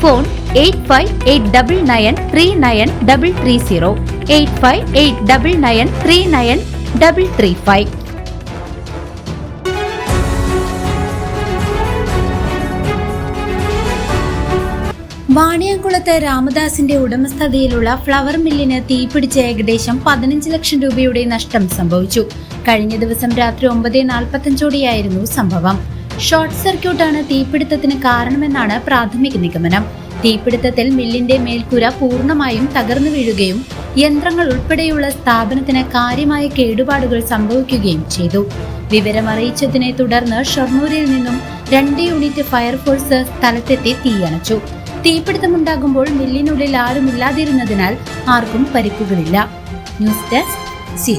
Phone eight five eight double nine three nine double three zero eight five eight double nine three nine double three five വാണിയംകുളത്ത് രാമദാസിന്റെ ഉടമസ്ഥതയിലുള്ള flower മില്ലിന് തീപിടിച്ച് ഏകദേശം പതിനഞ്ച് ലക്ഷം രൂപയുടെ നഷ്ടം സംഭവിച്ചു. കഴിഞ്ഞ ദിവസം രാത്രി ഒമ്പത് നാൽപ്പത്തഞ്ചോടെയായിരുന്നു സംഭവം. ഷോർട്ട് സർക്യൂട്ടാണ് തീപിടുത്തത്തിന് കാരണമെന്നാണ് പ്രാഥമിക നിഗമനം. തീപിടുത്തത്തിൽ മില്ലിന്റെ മേൽക്കൂര പൂർണമായും തകർന്നു വീഴുകയും യന്ത്രങ്ങൾ ഉൾപ്പെടെയുള്ള സ്ഥാപനത്തിന് കാര്യമായ കേടുപാടുകൾ സംഭവിക്കുകയും ചെയ്തു. വിവരമറിയിച്ചതിനെ തുടർന്ന് ഷൊർണൂരിൽ നിന്നും രണ്ട് യൂണിറ്റ് ഫയർഫോഴ്സ് സ്ഥലത്തെത്തി തീയണച്ചു. തീപിടുത്തമുണ്ടാകുമ്പോൾ മില്ലിനുള്ളിൽ ആരുമില്ലാതിരുന്നതിനാൽ ആർക്കും പരിക്കുകളില്ല. News desk C